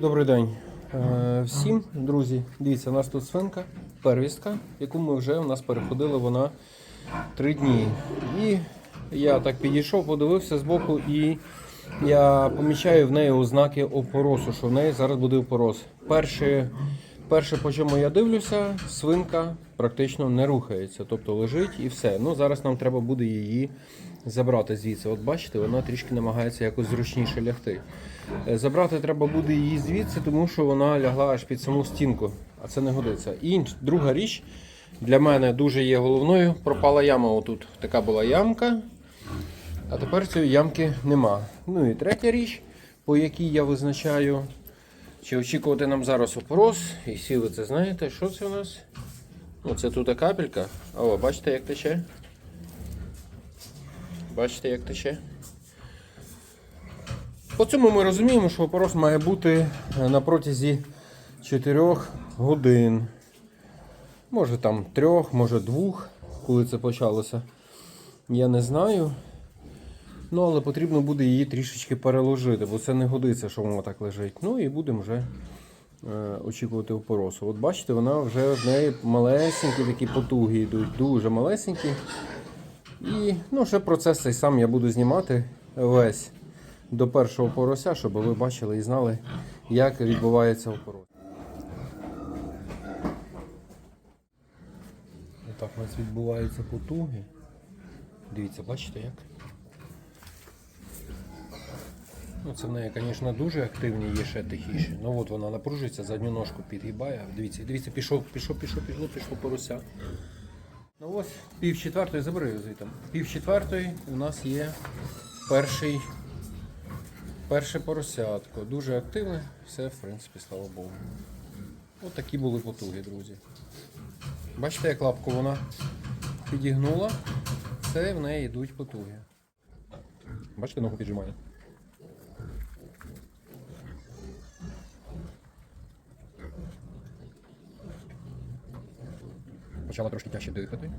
Добрий день е, всім, друзі. Дивіться, у нас тут свинка, первістка, яку ми вже у нас переходили вона три дні. І я так підійшов, подивився збоку, і я помічаю в неї ознаки опоросу, що в неї зараз буде опорос. Перше, перше, по чому я дивлюся, свинка практично не рухається, тобто лежить і все. Ну зараз нам треба буде її забрати звідси. От бачите, вона трішки намагається якось зручніше лягти. Е, Забрати треба буде її звідси, тому що вона лягла аж під саму стінку, а це не годиться. І друга річ для мене дуже є головною. Пропала яма отут. Така була ямка, а тепер цієї ямки нема. Ну і третя річ, по якій я визначаю, чи очікувати нам зараз опорос. І всі ви це знаєте, що це у нас? Ну, це тут капелька. О, бачите, як тече? Бачите, як тече? По цьому ми розуміємо, що опорос має бути е, на протязі 4 годин. Може там 3, може 2, коли це почалося. Я не знаю. Ну, але потрібно буде її трішечки переложити, бо це не годиться, що воно так лежить. Ну і будемо вже е, очікувати опоросу. От бачите, вона вже в неї малесенькі такі потуги йдуть, дуже малесенькі. І ну, ще процес цей сам я буду знімати весь до першого порося, щоб ви бачили і знали, як відбувається опорос. Отак у нас відбуваються потуги. Дивіться, бачите як? Ну, це в неї, звісно, дуже активні, є ще тихіше. Ну от вона напружується, задню ножку підгибає. Дивіться, дивіться, пішов, пішов, пішов, пішло, пішло порося. Ну ось, пів четвертої, забери звідти. Пів четвертої у нас є перший, перше поросятко. Дуже активне, все, в принципі, слава Богу. Ось такі були потуги, друзі. Бачите, як лапку вона підігнула, це в неї йдуть потуги. Бачите, ногу піджимає. Почала трошки тяжче дихати.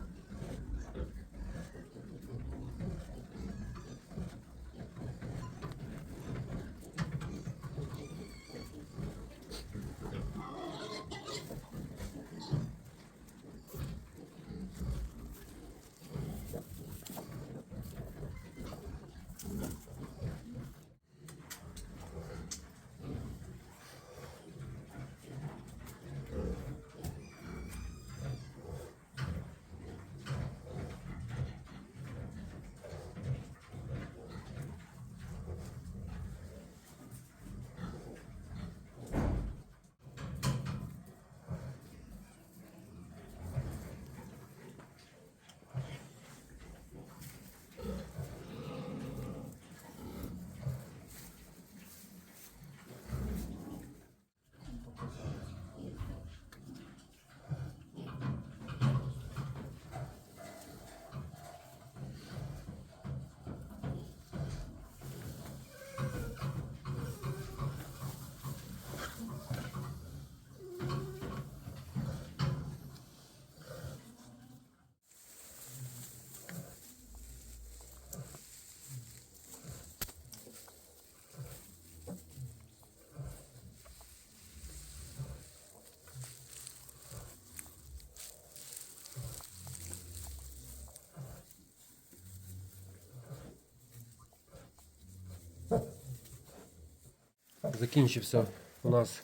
Закінчився у нас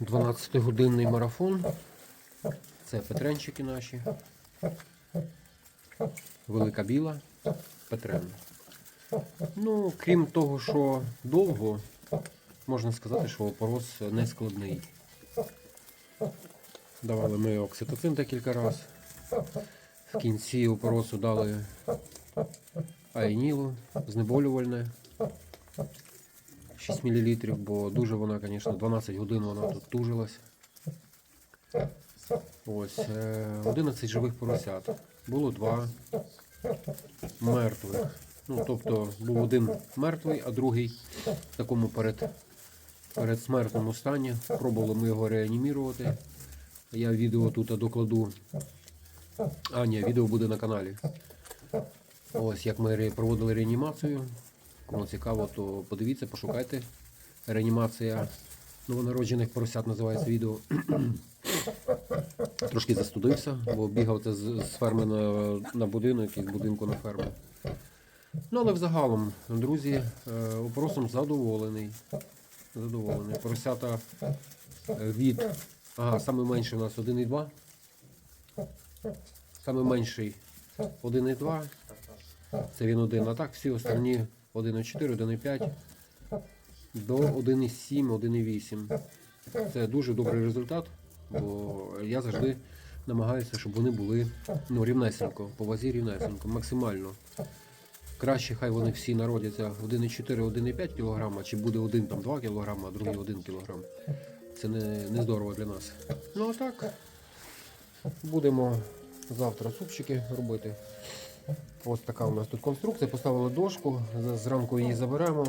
12-годинний марафон. Це петренчики наші. Велика біла, петренна. Ну, крім того, що довго, можна сказати, що опорос не складний. Давали ми окситоцин декілька разів. В кінці опоросу дали айнілу, знеболювальне. 6 мл, бо дуже вона, звісно, 12 годин вона тут тужилась. Ось, е, 11 живих поросят. Було два мертвих. Ну, тобто був один мертвий, а другий в такому перед, передсмертному стані. Пробували ми його реанімірувати. Я відео тут докладу. А, ні, відео буде на каналі. Ось як ми проводили реанімацію. Кому цікаво, то подивіться, пошукайте. Реанімація новонароджених поросят називається відео. Трошки застудився, бо бігав це з, з ферми на, на будинок і з будинку на ферму. Ну, але взагалом, друзі, е, опросом задоволений. Задоволений. Поросята е, від. Ага, саме менший у нас 1,2. Саме менший 1,2. Це він один. А так всі останні 1,4, 1,5 до 1,7, 1,8. Це дуже добрий результат, бо я завжди намагаюся, щоб вони були ну, рівнесенько, по вазі рівнесенько, максимально. Краще, хай вони всі народяться 1,4, 1,5 кг, чи буде один там 2 кг, а другий 1 кг. Це не, не здорово для нас. Ну а так, будемо завтра супчики робити. Ось така у нас тут конструкція. Поставили дошку, зранку її заберемо.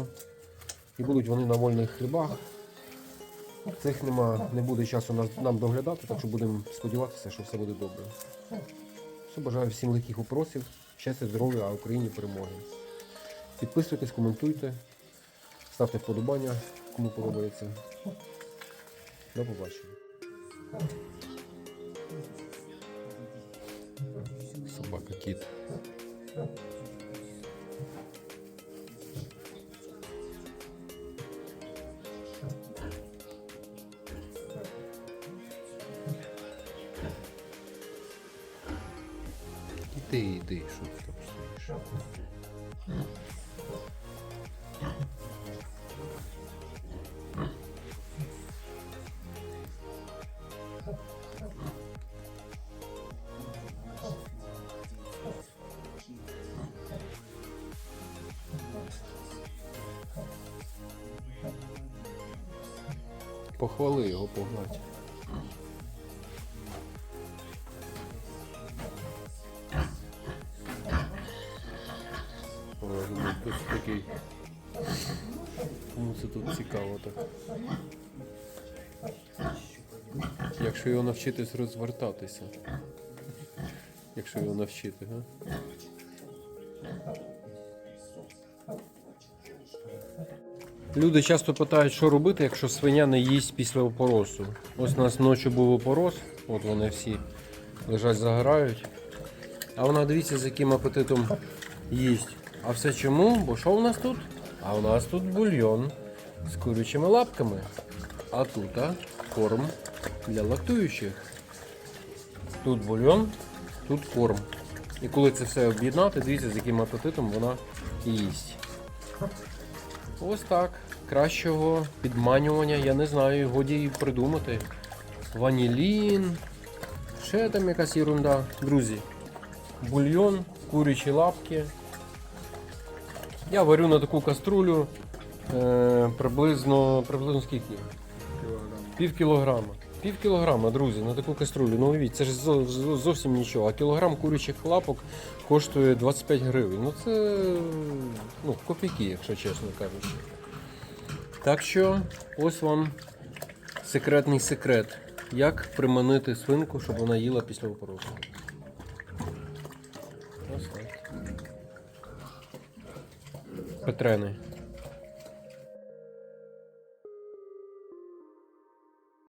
І будуть вони на вольних хлібах. Цих нема, не буде часу нам доглядати, так що будемо сподіватися, що все буде добре. Все, бажаю всім легких упросів, щастя, здоров'я, а Україні перемоги. Підписуйтесь, коментуйте, ставте вподобання, кому подобається. До побачення. кіт. Іди, іди, що ти там Похвали його погнать. Ну. Кому це тут цікаво так. Якщо його навчитись розвертатися. Якщо його навчити, га? Люди часто питають, що робити, якщо свиня не їсть після опоросу. Ось у нас ночі був опорос, от вони всі лежать, загорають. А вона дивіться, з яким апетитом їсть. А все чому? Бо що у нас тут? А у нас тут бульйон з курячими лапками. А тут а, корм для лактуючих. Тут бульйон, тут корм. І коли це все об'єднати, дивіться, з яким апетитом вона їсть. Ось так. Кращого підманювання, я не знаю, годі і придумати. Ванілін. Ще там якась ерунда. Друзі, бульйон, курячі лапки. Я варю на таку каструлю е, приблизно, приблизно скільки? Пів кілограма. Пів кілограма, друзі, на таку каструлю. Ну уявіть, це ж зо- зо- зовсім нічого. А кілограм курячих лапок коштує 25 гривень. Ну це ну, копійки, якщо чесно кажучи. Так що, ось вам секретний секрет. Як приманити свинку, щоб вона їла після. Ось. Петрени.